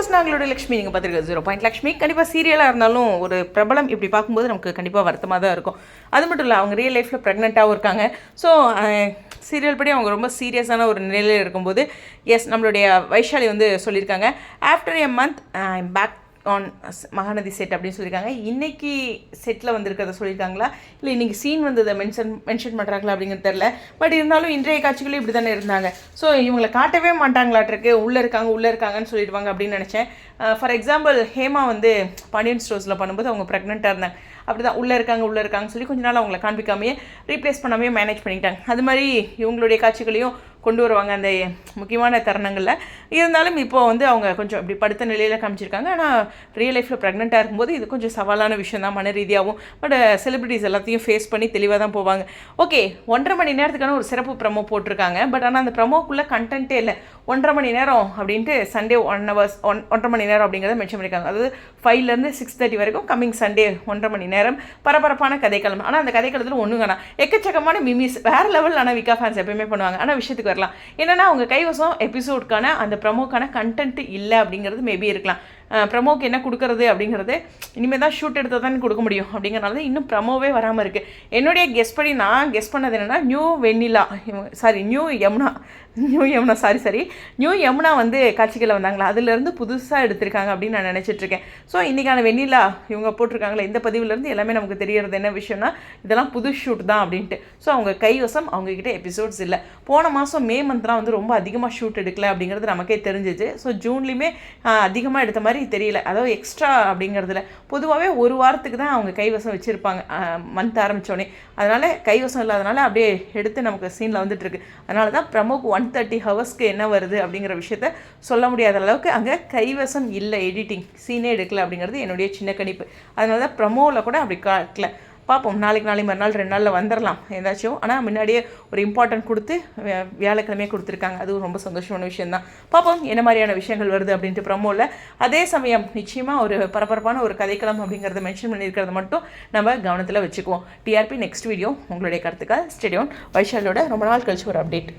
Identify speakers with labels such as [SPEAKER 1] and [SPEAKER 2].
[SPEAKER 1] Course நாங்களோட Lakshmi நீங்கள் பார்த்துருக்க zero point Lakshmi. கண்டிப்பாக சீரியலாக இருந்தாலும் ஒரு பிரபலம் இப்படி பார்க்கும்போது நமக்கு கண்டிப்பாக வருத்தமாக தான் இருக்கும். அது மட்டும் இல்லை அவங்க ரியல் லைஃப்பில் ப்ரெக்னெண்ட்டாகவும் இருக்காங்க. ஸோ சீரியல் படி அவங்க ரொம்ப சீரியஸான ஒரு நிலையில் இருக்கும்போது எஸ் நம்மளுடைய வைஷாலி வந்து சொல்லியிருக்காங்க after a month I back on Mahanadhi set அப்படின்னு சொல்லியிருக்காங்க இன்னைக்கு செட்டில் வந்திருக்கிறத சொல்லியிருக்காங்களா இல்லை இன்னைக்கு சீன் வந்ததை மென்ஷன் மென்ஷன் பண்ணுறாங்களா அப்படிங்கிறது தெரில பட் இருந்தாலும் இன்றைய காட்சிகளும் இப்படி தானே இருந்தாங்க. ஸோ இவங்களை காட்டவே மாட்டாங்களாட்டிருக்கு. உள்ளே இருக்காங்க உள்ளே இருக்காங்கன்னு சொல்லிடுவாங்க அப்படின்னு நினச்சேன். ஃபார் எக்ஸாம்பிள் ஹேமா வந்து பாண்டியன் ஸ்டோர்ஸில் பண்ணும்போது அவங்க ப்ரெக்னெண்ட்டாக இருந்தாங்க. அப்படி தான் உள்ளே இருக்காங்க உள்ளே இருக்காங்கன்னு சொல்லி கொஞ்ச நாள் அவங்கள காண்பிக்காமையே ரீப்ளேஸ் பண்ணாமையே மேனேஜ் பண்ணிட்டாங்க. அது மாதிரி இவங்களுடைய காட்சிகளையும் கொண்டு வருவாங்க அந்த முக்கியமான தருணங்களில். இருந்தாலும் இப்போ வந்து அவங்க கொஞ்சம் இப்படி படுத்த நிலையில் காமிச்சிருக்காங்க. ஆனால் ரியல் லைஃப்பில் ப்ரெக்னெண்ட்டாக இருக்கும்போது இது கொஞ்சம் சவாலான விஷயம் தான் மன ரீதியாகவும் பட் செலிபிரிட்டிஸ் எல்லாத்தையும் ஃபேஸ் பண்ணி தெளிவாக தான் போவாங்க. ஓகே ஒன்றரை மணி நேரத்துக்கான ஒரு சிறப்பு ப்ரமோ போட்டிருக்காங்க. பட் ஆனால் அந்த ப்ரமோக்குள்ளே கண்டென்ட்டே இல்லை. ஒன்றரை மணி நேரம் அப்படின்ட்டு சண்டே ஒன் ஹவர்ஸ் ஒன் ஒன்றரை மணி நேரம் அப்படிங்கிறத மென்ஷன் பண்ணியிருக்காங்க அதாவது ஃபைவ்லேருந்து சிக்ஸ் தேர்ட்டி வரைக்கும் கம்மிங் சண்டே ஒன்றரை மணி நேரம் பரபரப்பான கதைக்களம். ஆனால் அந்த கதைக்களத்தில் ஒன்றுங்கண்ணா வேணாம் எக்கச்சக்கமான மிமிஸ் வேறு லெவலில் ஆனால் விகா ஃபேன்ஸ் எப்பயுமே பண்ணுவாங்க. ஆனால் விஷயத்துக்கு வரலாம். என்னென்னா அவங்க கைவசம் எபிசோட்கான அந்த ப்ரமோக்கான கண்டென்ட் இல்லை அப்படிங்கிறது மேபி இருக்கலாம். ப்ரமோக்கு என்ன கொடுக்கறது அப்படிங்கிறது இனிமேல் தான் ஷூட் எடுத்தால் தான் கொடுக்க முடியும் அப்படிங்கிறனால இன்னும் ப்ரமோவே வராமல் இருக்குது என்னுடைய கெஸ் படி நான் கெஸ் பண்ணது என்னென்னா new Vennila sorry new Yamuna new Yamuna sorry sorry new Yamuna வந்து காட்சிகளில் வந்தாங்களா? அதுலேருந்து புதுசாக எடுத்திருக்காங்க அப்படின்னு நான் நினச்சிட்டு இருக்கேன். ஸோ இன்றைக்கான வெண்ணிலா இவங்க போட்டிருக்காங்களே இந்த பதிவுலேருந்து எல்லாமே நமக்கு தெரியறது என்ன விஷயம்னா இதெல்லாம் புது ஷூட் தான் அப்படின்ட்டு. ஸோ அவங்க கைவசம் அவங்கக்கிட்ட எபிசோட்ஸ் இல்லை. போன மாதம் மே மந்த்லாம் வந்து ரொம்ப அதிகமாக ஷூட் எடுக்கல அப்படிங்கிறது நமக்கே தெரிஞ்சிச்சு ஸோ ஜூன்லேயுமே அதிகமாக எடுத்த மாதிரி தெரியல. அதாவது எக்ஸ்ட்ரா அப்படிங்கிறதுல. பொதுவாகவே ஒரு வாரத்துக்கு தான் அவங்க கைவசம் வச்சுருப்பாங்க. மந்த் ஆரம்பித்தோடனே அதனால் கைவசம் இல்லாதனால அப்படியே எடுத்து நமக்கு சீனில் வந்துட்டுருக்கு அதனால தான் ப்ரமோக்கு ஒன் தேர்ட்டி ஹவர்ஸ்க்கு என்ன வருது அப்படிங்கிற விஷயத்த சொல்ல முடியாத அளவுக்கு அங்கே கைவசம் இல்லை எடிட்டிங் சீனே எடுக்கல அப்படிங்கிறது என்னுடைய சின்ன கணிப்பு. அதனால தான் ப்ரமோவில் கூட அப்படி காட்டல. பார்ப்போம் நாளைக்கு நாளைக்கு மறுநாள் ரெண்டு நாளில் வந்துடலாம் ஏதாச்சும். ஆனால் முன்னாடியே ஒரு இம்பார்ட்டன்ட் கொடுத்து வியாழக்கிழமையே கொடுத்துருக்காங்க. அதுவும் ரொம்ப சந்தோஷமான விஷயம் தான் பார்ப்போம் என்ன மாதிரியான விஷயங்கள் வருது அப்படின்ட்டு ப்ரமோவில் அதே சமயம் நிச்சயமாக ஒரு பரபரப்பான ஒரு கதைக்களம் அப்படிங்கிறத மென்ஷன் பண்ணியிருக்கிறத மட்டும் நம்ம கவனத்தில் வச்சுக்குவோம். டிஆர்பி நெக்ஸ்ட் வீடியோ உங்களுடைய கருத்துக்கள் ஸ்டேடியோன் வைஷாலோட ரொம்ப நாள் கழிச்சு ஒரு அப்டேட்